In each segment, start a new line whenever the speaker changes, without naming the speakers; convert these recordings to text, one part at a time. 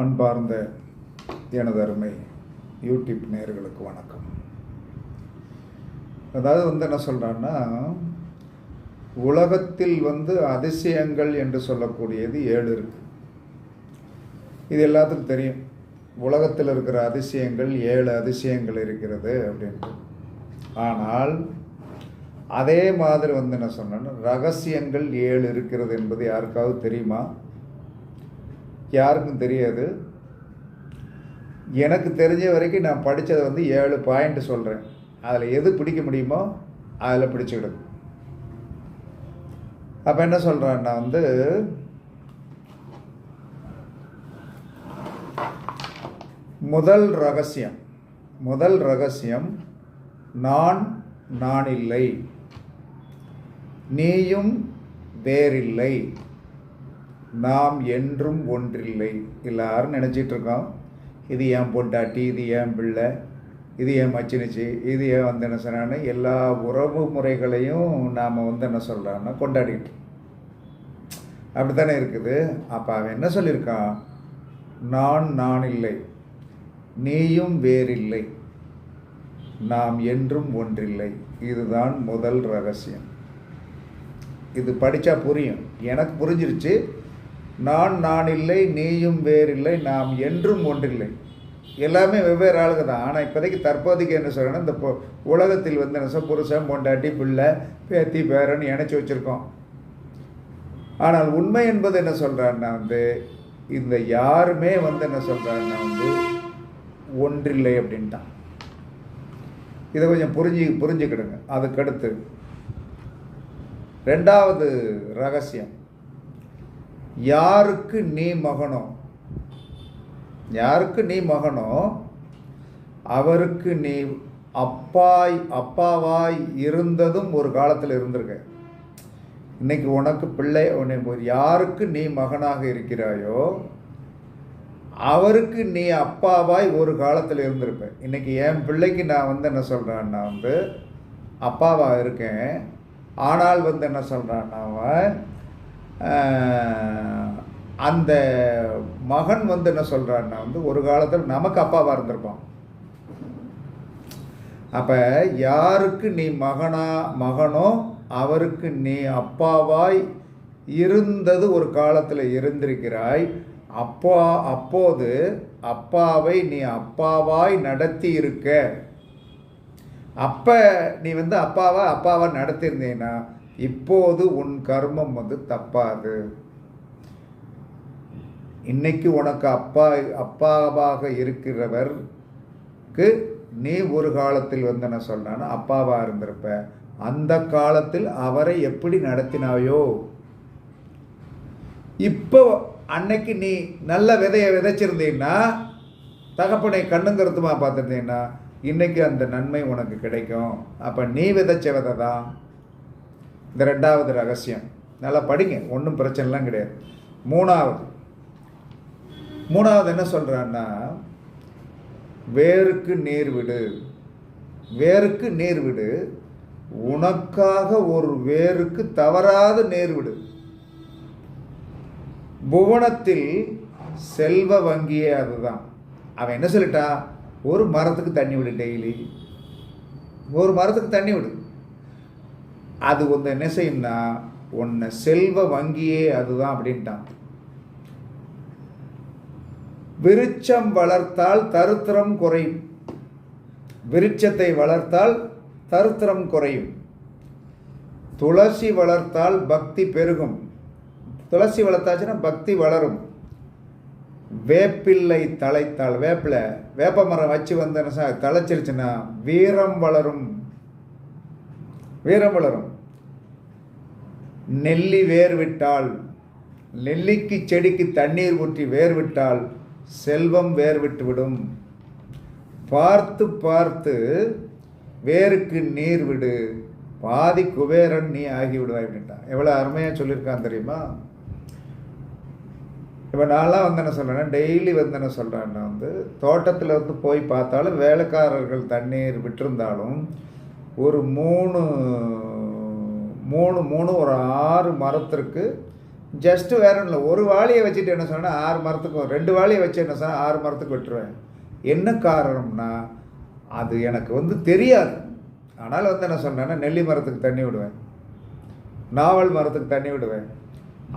அன்பார்ந்த எனது அருமை யூடியூப் நேர்களுக்கு வணக்கம். அதாவது வந்து என்ன சொல்கிறான்னா உலகத்தில் வந்து அதிசயங்கள் என்று சொல்லக்கூடியது ஏழு இருக்குது இது எல்லாத்துக்கும் தெரியும். உலகத்தில் இருக்கிற அதிசயங்கள் ஏழு அதிசயங்கள் இருக்கிறது அப்படின்ட்டு. ஆனால் அதே மாதிரி வந்து என்ன சொன்னேன்னா ரகசியங்கள் ஏழு இருக்கிறது என்பது யாருக்காவது தெரியுமா? யாருக்கும் தெரியாது. எனக்கு தெரிஞ்ச வரைக்கும் நான் படித்ததை வந்து ஏழு பாயிண்ட் சொல்கிறேன் அதில் எது பிடிக்க முடியுமோ அதில் பிடிச்சிக்கிடுங்க அப்போ என்ன சொல்கிறேன்னா வந்து முதல் ரகசியம் முதல் ரகசியம் நான் நான் இல்லை நீயும் வேறில்லை. நாம் என்றும் ஒன்றில்லை. எல்லாரும் நினச்சிட்டு இருக்கோம் இது ஏன் பொண்டாட்டி இது ஏன் பிள்ளை இது ஏன் மச்சினிச்சு இது ஏன் வந்து என்ன சொன்னான்னு எல்லா உறவு முறைகளையும் நாம் வந்து என்ன சொல்கிறான்னா கொண்டாடிட்டு. அப்படி தானே இருக்குது? அப்போ அவன் என்ன சொல்லியிருக்கான்? நான் நான் இல்லை. நீயும் வேறில்லை. நாம் என்றும் ஒன்றில்லை. இதுதான் முதல் ரகசியம். இது படித்தா புரியும். எனக்கு புரிஞ்சிருச்சு. நான் நான் இல்லை நீயும் வேறில்லை நாம் என்றும் ஒன்றில்லை. எல்லாமே வெவ்வேறு ஆளுங்க தான் ஆனால் இப்போதைக்கு தற்போதைக்கு என்ன சொல்கிறேன்னா இந்த உலகத்தில் வந்து என்ன சொல் புருஷன் பொண்டாட்டி பிள்ளை பேத்தி பேரன் இணைச்சி வச்சுருக்கோம். ஆனால் உண்மை என்பது என்ன சொல்கிறான்னா வந்து இந்த யாருமே வந்து என்ன சொல்கிறான்னா வந்து ஒன்றில்லை அப்படின்ட்டான். இதை கொஞ்சம் புரிஞ்சு புரிஞ்சுக்கிடுங்க. அதுக்கடுத்து ரெண்டாவது ரகசியம். யாருக்கு நீ மகனோ? யாருக்கு நீ மகனோ? அவருக்கு நீ அப்பாய் அப்பாவாய் இருந்ததும் ஒரு காலத்தில் இருந்திருக்க. இன்னைக்கு உனக்கு பிள்ளை உன்னை யாருக்கு நீ மகனாக இருக்கிறாயோ அவருக்கு நீ அப்பாவாய் ஒரு காலத்தில் இருந்திருப்ப. இன்னைக்கு என் பிள்ளைக்கு நான் வந்து என்ன சொல்கிறேன்னா வந்து அப்பாவாக இருக்கேன் ஆனால் வந்து என்ன சொல்கிறான்னா அவன் அந்த மகன் வந்து என்ன சொல்கிறான்னா வந்து ஒரு காலத்தில் நமக்கு அப்பாவாக இருந்திருப்பான். அப்போ யாருக்கு நீ மகனா மகனோ அவருக்கு நீ அப்பாவாய் இருந்தது ஒரு காலத்தில் இருந்திருக்கிறாய். அப்பா அப்போது அப்பாவை நீ அப்பாவாய் நடத்தி இருக்க. அப்போ நீ வந்து அப்பாவை அப்பாவை நடத்தியிருந்தீங்கன்னா இப்போது உன் கர்மம் வந்து தப்பாது. இன்னைக்கு உனக்கு அப்பா அப்பாவாக இருக்கிறவருக்கு நீ ஒரு காலத்தில் வந்து என்ன சொல்றான்னா அப்பாவாக இருந்திருப்ப. அந்த காலத்தில் அவரை எப்படி நடத்தினாயோ? இப்போ அன்னைக்கு நீ நல்ல விதையை விதைச்சிருந்தீங்கன்னா தகப்பனை கண்ணுங்கிறதுமா பார்த்துருந்தீங்கன்னா இன்னைக்கு அந்த நன்மை உனக்கு கிடைக்கும். அப்போ நீ விதைச்ச விதை தான் இந்த ரெண்டாவது ரகசியம். நல்லா படிங்க ஒன்றும் பிரச்சனைலாம் கிடையாது. மூணாவது. மூணாவது என்ன சொல்கிறான்னா வேருக்கு நீர் விடு. வேருக்கு நீர் விடு. உனக்காக ஒரு வேருக்கு தவறாத நேர் விடு. புவனத்தில் செல்வ வங்கியே அதுதான். அவன் என்ன சொல்லிட்டான்? ஒரு மரத்துக்கு தண்ணி விடு டெய்லி. ஒரு மரத்துக்கு தண்ணி விடு. அது வந்து என்ன செய்யும்னா உன்னை செல்வ வங்கியே அதுதான் அப்படின்ட்டான். விருட்சம் வளர்த்தால் தருத்திரம் குறையும். விருட்சத்தை வளர்த்தால் தருத்திரம் குறையும். துளசி வளர்த்தால் பக்தி பெருகும். துளசி வளர்த்தாச்சுன்னா பக்தி வளரும். வேப்பிள்ளை தழைத்தால் வேப்பிலை வேப்ப மரம் வச்சு வந்து என்ன தழைச்சிருச்சுன்னா வீரம் வளரும். வீரம் வளரும். நெல்லி வேர் விட்டால் நெல்லிக்கு செடிக்கு தண்ணீர் ஊற்றி வேர் விட்டால் செல்வம் வேர் விட்டுவிடும் பார்த்து பார்த்து வேருக்கு நீர் விடு. பாதி குபேரன் நீ ஆகிவிடுவாய் அப்படின்ட்டா அப்படின்ட்டான். எவ்வளோ அருமையாக சொல்லியிருக்கான் தெரியுமா? இப்போ நான்லாம் வந்து என்ன சொல்கிறேன்னா டெய்லி வந்து என்ன சொல்கிறேன்னா வந்து தோட்டத்தில் வந்து போய் பார்த்தாலும் வேலைக்காரர்கள் தண்ணீர் விட்டிருந்தாலும் ஒரு மூணு மூணு மூணு ஒரு ஆறு மரத்திற்கு. ஜஸ்ட்டு வேற ஒன்றும் இல்லை ஒரு வாளியை வச்சுட்டு என்ன சொன்னால் ஆறு மரத்துக்கும் ரெண்டு வாளியை வச்சு என்ன சொன்னால் ஆறு மரத்துக்கு விட்டுருவேன். என்ன காரணம்னா அது எனக்கு வந்து தெரியாது. ஆனால் வந்து என்ன சொன்னேன்னா நெல்லி மரத்துக்கு தண்ணி விடுவேன். நாவல் மரத்துக்கு தண்ணி விடுவேன்.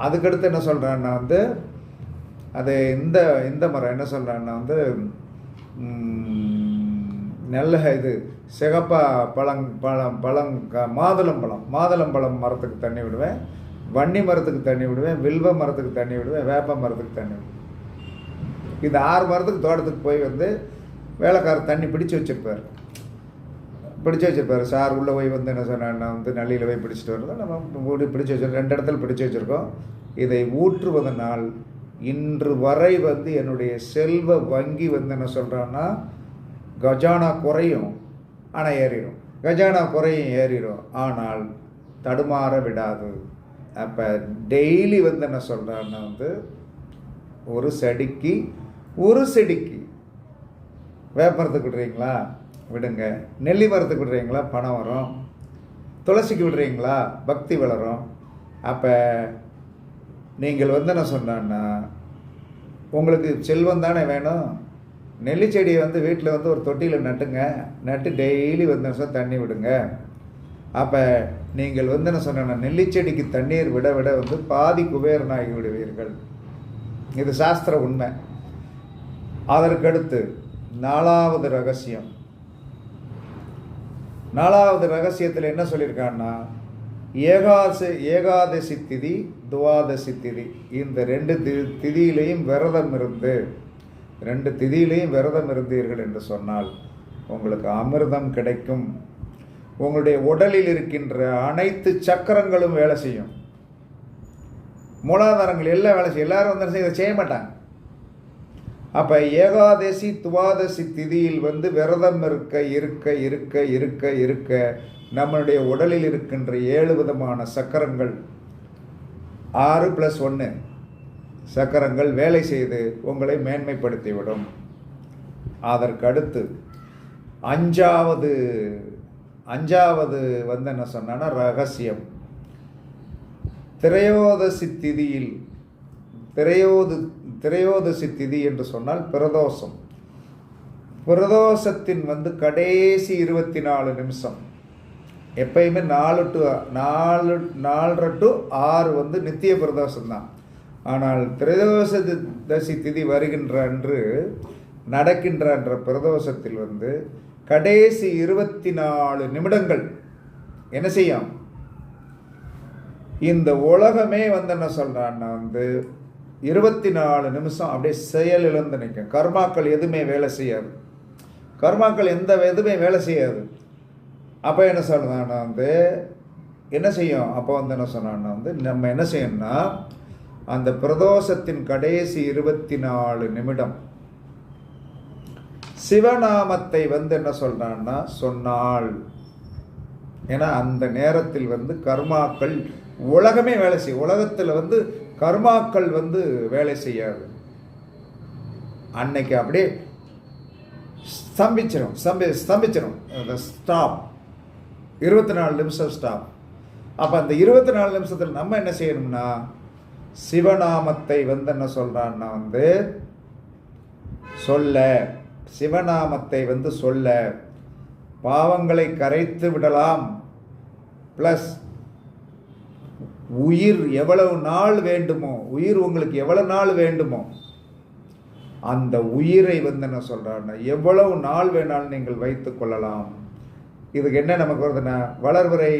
அதுக்கடுத்து என்ன சொல்கிறேன்னா வந்து அது இந்த இந்த மரம் என்ன சொல்கிறேன்னா வந்து நல்ல இது சிகப்பா பழங் பழம் பழம் மாதுளம்பழம் மாதுளம்பழம் மரத்துக்கு தண்ணி விடுவேன் வன்னி மரத்துக்கு தண்ணி விடுவேன் வில்வ மரத்துக்கு தண்ணி விடுவேன் வேப்ப மரத்துக்கு தண்ணி விடுவேன். இந்த ஆறு மரத்துக்கு தோட்டத்துக்கு போய் வந்து வேலைக்காரர் தண்ணி பிடிச்சி வச்சுருப்பார். பிடிச்சி வச்சுருப்பார். சார் உள்ளே போய் வந்து என்ன சொன்னா வந்து நள்ளியில் போய் பிடிச்சிட்டு வரது நம்ம ஊடி பிடிச்சி வச்சிருக்கோம். ரெண்டு இடத்துல பிடிச்சி வச்சுருக்கோம். இதை ஊற்றுவதனால் இன்று வரை வந்து என்னுடைய செல்வ வங்கி வந்து என்ன சொல்கிறான்னா கஜானா குறையும் ஆனால் ஏறிடும் கஜானா குறையும் ஏறிடும் ஆனால் தடுமாற விடாது. அப்போ டெய்லி வந்து என்ன சொல்கிறான்னா வந்து ஒரு செடிக்கு ஒரு செடிக்கு வேப்பரத்துக்கு விடுறீங்களா? விடுங்க. நெல்லி மரத்துக்கு விடுறீங்களா? பணம் வரும். துளசிக்கு விடுறீங்களா? பக்தி வளரும். அப்போ நீங்கள் வந்து என்ன சொன்னான்னா உங்களுக்கு செல்வம் தானே வேணும்? நெல்லி செடியை வந்து வீட்டில் வந்து ஒரு தொட்டியில் நட்டுங்க. நட்டு டெய்லி வந்து தண்ணி விடுங்க. அப்போ நீங்கள் வந்து என்ன சொன்ன நெல்லி செடிக்கு தண்ணீர் விட விட வந்து பாதி குபேரனாகி விடுவீர்கள். இது சாஸ்திர உண்மை. அதற்கடுத்து நாலாவது ரகசியம். நாலாவது ரகசியத்தில் என்ன சொல்லியிருக்கான்னா ஏகாசி ஏகாதசி திதி துவாதசி திதி. இந்த ரெண்டு தி திதியிலையும் விரதம் இருந்து ரெண்டு திதியிலையும் விரதம் இருந்தீர்கள் என்று சொன்னால் உங்களுக்கு அமிர்தம் கிடைக்கும். உங்களுடைய உடலில் இருக்கின்ற அனைத்து சக்கரங்களும் வேலை செய்யும். மூலாதாரங்கள் எல்லாம் வேலை செய்யும். எல்லாரும் வந்து இதை செய்ய மாட்டாங்க. அப்போ ஏகாதசி துவாதசி திதியில் வந்து விரதம் இருக்க இருக்க இருக்க இருக்க இருக்க நம்மளுடைய உடலில் இருக்கின்ற ஏழு விதமான சக்கரங்கள். ஆறு ப்ளஸ் ஒன்று சக்கரங்கள் வேலை செய்து உங்களை மேன்மைப்படுத்திவிடும். அதற்கடுத்து அஞ்சாவது அஞ்சாவது வந்து என்ன சொன்னா ரகசியம். திரையோதசி திதியில் திரையோது திரையோதசி திதி என்று சொன்னால் பிரதோஷம். பிரதோஷத்தின் வந்து கடைசி இருபத்தி நாலு நிமிஷம். எப்பயுமே நாலு டு நாலு நாலரை டு ஆறு வந்து நித்திய பிரதோஷம் தான் ஆனால் பிரதோஷ தசி திதி வருகின்ற அன்று நடக்கின்ற என்ற பிரதோஷத்தில் வந்து கடைசி இருபத்தி நாலு நிமிடங்கள் என்ன செய்யும்? இந்த உலகமே வந்து என்ன சொல்கிறான்னா வந்து இருபத்தி நாலு நிமிஷம் அப்படியே செயல் இழந்து நிற்கும். கர்மாக்கள் எதுவுமே வேலை செய்யாது. கர்மாக்கள் எந்த எதுவுமே வேலை செய்யாது. அப்போ என்ன சொல்கிறான்னா வந்து என்ன செய்யும்? அப்போ வந்து என்ன சொன்னான்னா வந்து நம்ம என்ன செய்யணும்னா அந்த பிரதோஷத்தின் கடைசி இருபத்தி நாலு நிமிடம் சிவநாமத்தை வந்து என்ன சொல்றான்னா சொன்னாள் ஏன்னா அந்த நேரத்தில் வந்து கர்மாக்கள் உலகமே வேலை செய்யும் உலகத்தில் வந்து கர்மாக்கள் வந்து வேலை செய்யாது. அன்னைக்கு அப்படியே ஸ்தம்பிச்சிடும் ஸ்தம்பி ஸ்தம்பிச்சிடும் ஸ்டாப் இருபத்தி நாலு நிமிஷம் ஸ்டாப் அப்போ அந்த இருபத்தி நாலு நிமிஷத்தில் நம்ம என்ன செய்யணும்னா சிவநாமத்தை வந்து என்ன சொல்கிறான்னா வந்து சொல்ல. சிவநாமத்தை வந்து சொல்ல. பாவங்களை கரைத்து விடலாம். ப்ளஸ் உயிர் எவ்வளவு நாள் வேண்டுமோ உயிர் உங்களுக்கு எவ்வளவு நாள் வேண்டுமோ அந்த உயிரை வந்து என்ன சொல்கிறான்னா எவ்வளவு நாள் வேணாலும் நீங்கள் வைத்து கொள்ளலாம். இதுக்கு என்ன நமக்கு வருதுன்னா வளர்வரை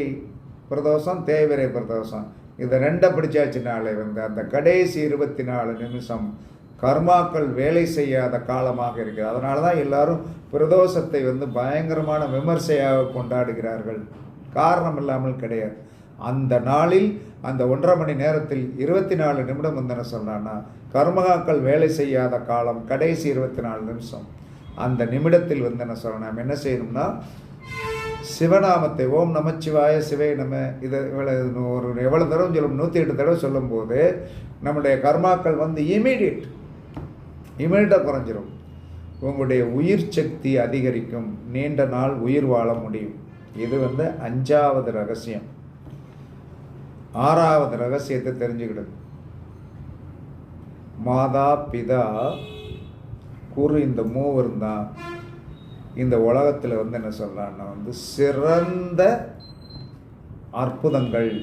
பிரதோஷம் தேய்வரை பிரதோஷம். இதை ரெண்டை பிடிச்சாச்சுனாலே வந்து அந்த கடைசி இருபத்தி நாலு நிமிஷம் கர்மாக்கள் வேலை செய்யாத காலமாக இருக்குது. அதனால தான் எல்லாரும் பிரதோஷத்தை வந்து பயங்கரமான விமர்சையாக கொண்டாடுகிறார்கள். காரணம் இல்லாமல் கிடையாது. அந்த நாளில் அந்த ஒன்றரை மணி நேரத்தில் இருபத்தி நாலு நிமிடம் வந்து என்ன சொன்னான்னா கர்மகாக்கள் வேலை செய்யாத காலம் கடைசி இருபத்தி நாலு நிமிஷம். அந்த நிமிடத்தில் வந்து என்ன சொல்லணும்? நம்ம என்ன செய்யணும்னா சிவநாமத்தை ஓம் நமச்சிவாய சிவை நம. இதை இவ்வளவு ஒரு எவ்வளோ தடவை சொல்லும்? நூற்றி எட்டு தடவை சொல்லும்போது நம்முடைய கர்மாக்கள் வந்து இமீடியட் இமீடியட்டாக குறைஞ்சிரும். உங்களுடைய உயிர் சக்தி அதிகரிக்கும். நீண்ட நாள் உயிர் வாழ முடியும். இது வந்து அஞ்சாவது ரகசியம். ஆறாவது ரகசியத்தை தெரிஞ்சுக்கிடுது மாதா பிதா குரு இந்த மூவரும் தான் இந்த உலகத்தில் வந்து என்ன சொல்கிறான்னா வந்து சிறந்த அற்புதங்கள்.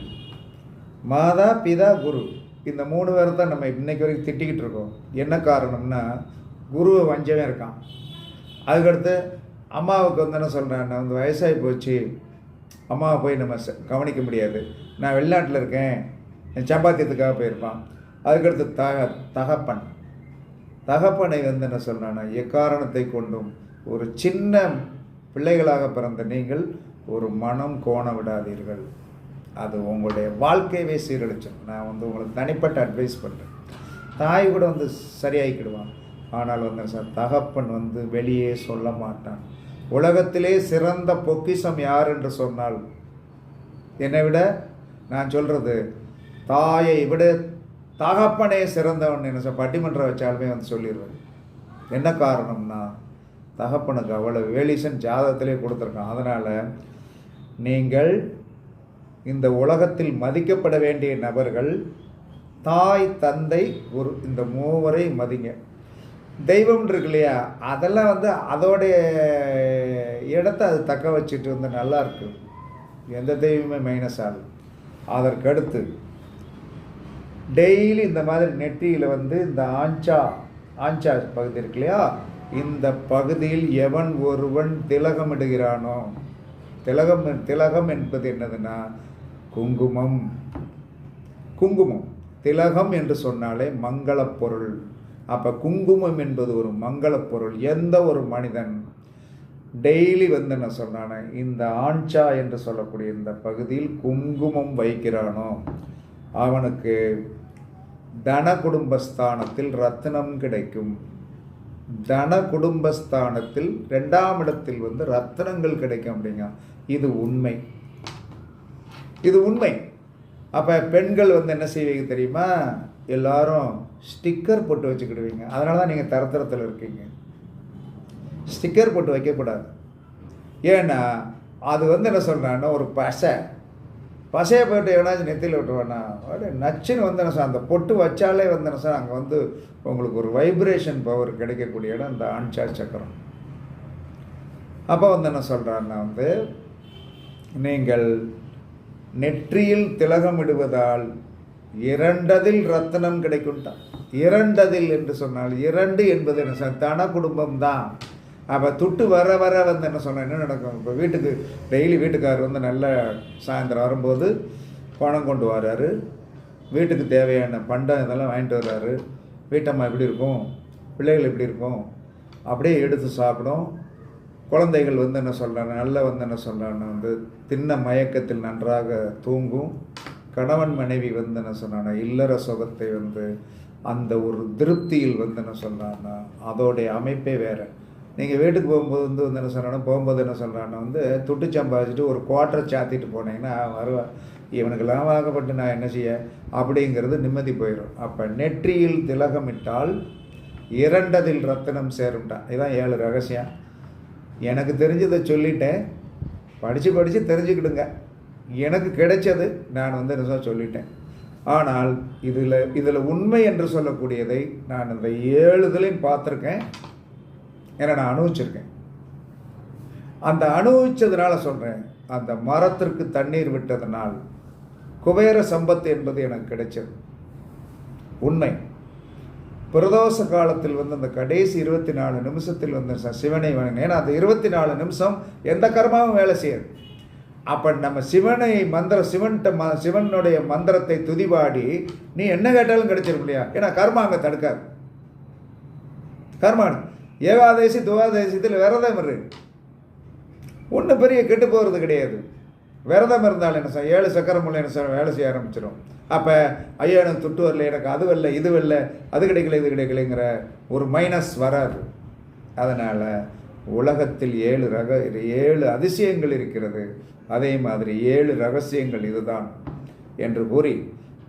மாதா பிதா குரு. இந்த மூணு பேர் தான் நம்ம இன்றைக்கு வரைக்கும் திட்டிக்கிட்டு இருக்கோம். என்ன காரணம்னா குருவை வஞ்சமே இருக்கான். அதுக்கடுத்து அம்மாவுக்கு வந்து என்ன சொல்கிறேன் நான் வந்து வயசாகி போச்சு. அம்மாவை போய் நம்ம ச- கவனிக்க முடியாது. நான் வெளிநாட்டில் இருக்கேன். என் சம்பாத்தியத்துக்காக போயிருப்பான். அதுக்கடுத்து தக தகப்பன். தகப்பனை வந்து என்ன சொல்கிறான்னா எக்காரணத்தை கொண்டும் ஒரு சின்ன பிள்ளைகளாக பிறந்த நீங்கள் ஒரு மனம் கோண விடாதீர்கள். அது உங்களுடைய வாழ்க்கையவே சீரழிச்சிடும் நான் வந்து உங்களுக்கு தனிப்பட்ட அட்வைஸ் பண்ணுறேன் தாய் கூட வந்து சரியாகிக்கிடுவான் ஆனால் வந்து சார் தகப்பன் வந்து வெளியே சொல்ல மாட்டான். உலகத்திலே சிறந்த பொக்கிஷம் யார் என்று சொன்னால் என்னை விட நான் சொல்கிறது தாயை விட தகப்பனே சிறந்தவன் என்ன சார் பட்டிமன்றம் வச்சாலுமே வந்து சொல்லிடுவேன். என்ன காரணம்னா தகப்பனுக்கு அவ்வளோ வேலிசன் ஜாதகத்திலே கொடுத்துருக்கான். அதனால் நீங்கள் இந்த உலகத்தில் மதிக்கப்பட வேண்டிய நபர்கள் தாய் தந்தை ஒரு இந்த மூவரை மதிங்க. தெய்வம் இருக்கு இல்லையா? அதெல்லாம் வந்து அதோடைய இடத்த அது தக்க வச்சுட்டு வந்து நல்லாயிருக்கு எந்த தெய்வமே மைனஸ் ஆகுது அதற்கடுத்து டெய்லி இந்த மாதிரி நெற்றியில் வந்து இந்த ஆஞ்சா ஆஞ்சா பகுதி இருக்கு இல்லையா? இந்த பகுதியில் எவன் ஒருவன் திலகமிடுகிறானோ? திலகம் திலகம் என்பது என்னதுன்னா குங்குமம். குங்குமம். திலகம் என்று சொன்னாலே மங்களப் பொருள். அப்போ குங்குமம் என்பது ஒரு மங்களப் பொருள். எந்த ஒரு மனிதன் டெய்லி வந்து என்ன சொன்னானே இந்த ஆஞ்சா என்று சொல்லக்கூடிய இந்த பகுதியில் குங்குமம் வைக்கிறானோ அவனுக்கு தன குடும்பஸ்தானத்தில் ரத்தினம் கிடைக்கும். தன குடும்பஸ்தானத்தில் ரெண்டாம் இடத்தில் வந்து ரத்தினங்கள் கிடைக்கும் அப்படிங்க. இது உண்மை. இது உண்மை. அப்போ பெண்கள் வந்து என்ன செய்வீங்க தெரியுமா? எல்லாரும் ஸ்டிக்கர் போட்டு வச்சுக்கிடுவீங்க. அதனால தான் நீங்கள் தரத்தரத்தில் இருக்கீங்க. ஸ்டிக்கர் போட்டு வைக்கக்கூடாது. ஏன்னா அது வந்து என்ன சொல்கிறான்னா ஒரு பசை. பசையை போயிட்டு எவனாச்சும் நெத்தியில் விட்டுருவானா அப்படியே நச்சுன்னு வந்து சார் அந்த பொட்டு வச்சாலே வந்து சார் அங்கே வந்து உங்களுக்கு ஒரு வைப்ரேஷன் பவர் கிடைக்கக்கூடிய இடம் இந்த ஆன்சார் சக்கரம். அப்போ வந்து என்ன சொல்கிறான்னா வந்து நீங்கள் நெற்றியில் திலகமிடுவதால் இரண்டதில் ரத்தனம் கிடைக்கும்ட்டான். இரண்டதில் என்று சொன்னால் இரண்டு என்பது என்ன சார் தன குடும்பம் தான் அப்போ துட்டு வர வர வந்து என்ன சொன்னால் என்ன நடக்கும்? இப்போ வீட்டுக்கு டெய்லி வீட்டுக்காரர் வந்து நல்ல சாயந்தரம் வரும்போது பணம் கொண்டு வர்றாரு வீட்டுக்கு தேவையான பண்டம் இதெல்லாம் வாங்கிட்டு வர்றாரு வீட்டம்மா எப்படி இருக்கும்? பிள்ளைகள் எப்படி இருக்கும்? அப்படியே எடுத்து சாப்பிடும். குழந்தைகள் வந்து என்ன சொல்கிறாங்க நல்ல வந்து என்ன சொல்கிறாங்கன்னா வந்து தின்ன மயக்கத்தில் நன்றாக தூங்கும். கணவன் மனைவி வந்து என்ன சொன்னாங்கன்னா இல்லற சுகத்தை வந்து அந்த ஒரு திருப்தியில் வந்து என்ன சொல்கிறாங்கன்னா அதோடைய அமைப்பே வேறு. நீங்கள் வீட்டுக்கு போகும்போது வந்து வந்து என்ன சொல்கிறானோ போகும்போது என்ன சொல்கிறாங்கன்னா வந்து துட்டு சம்பாதிச்சுட்டு ஒரு குவாட்டரை சாத்திட்டு போனீங்கன்னா வருவேன் இவனுக்கெல்லாம் வாங்கப்பட்டு நான் என்ன செய்ய? அப்படிங்கிறது நிம்மதி போயிடும் அப்போ நெற்றியில் திலகமிட்டால் இரண்டதில் ரத்தனம் சேரும்ட்டான் இதான் ஏழு ரகசியம். எனக்கு தெரிஞ்சதை சொல்லிட்டேன். படித்து படித்து தெரிஞ்சுக்கிடுங்க. எனக்கு கிடைச்சது நான் வந்து என்ன சொல்லிட்டேன். ஆனால் இதில் இதில் உண்மை என்று சொல்லக்கூடியதை நான் இந்த ஏழு இதுலையும் பார்த்துருக்கேன். ஏன்னா நான் அனுபவிச்சிருக்கேன். அந்த அனுபவிச்சதுனால சொல்கிறேன் அந்த மரத்திற்கு தண்ணீர் விட்டதனால் குபேர சம்பத்து என்பது எனக்கு கிடைச்சது. உண்மை. பிரதோஷ காலத்தில் வந்து அந்த கடைசி இருபத்தி நாலு நிமிஷத்தில் வந்து சிவனை வணங்கினேன். ஏன்னா அந்த இருபத்தி நாலு நிமிஷம் எந்த கர்மாவும் வேலை செய்யாது. அப்போ நம்ம சிவனை மந்திர சிவன்கிட்ட ம சிவனுடைய மந்திரத்தை துதிபாடி நீ என்ன கேட்டாலும் கிடைச்சிருக்க இல்லையா? ஏன்னா கர்மா அங்கே தடுக்காது. கர்மா ஏகாதேசி துவாதேசியத்தில் விரதம் இரு. ஒன்றும் பெரிய கெட்டு போகிறது கிடையாது. விரதம் இருந்தால் என்ன சார் ஏழு சக்கரம் உள்ள என்ன சார் வேலை செய்ய ஆரம்பிச்சிடும் அப்போ ஐயா எனக்கு துட்டு வரல எனக்கு அது வரல இது வரல அது கிடைக்கல இது கிடைக்கலைங்கிற ஒரு மைனஸ் வராது. அதனால் உலகத்தில் ஏழு ரக ஏழு அதிசயங்கள் இருக்கிறது. அதே மாதிரி ஏழு ரகசியங்கள் இதுதான் என்று கூறி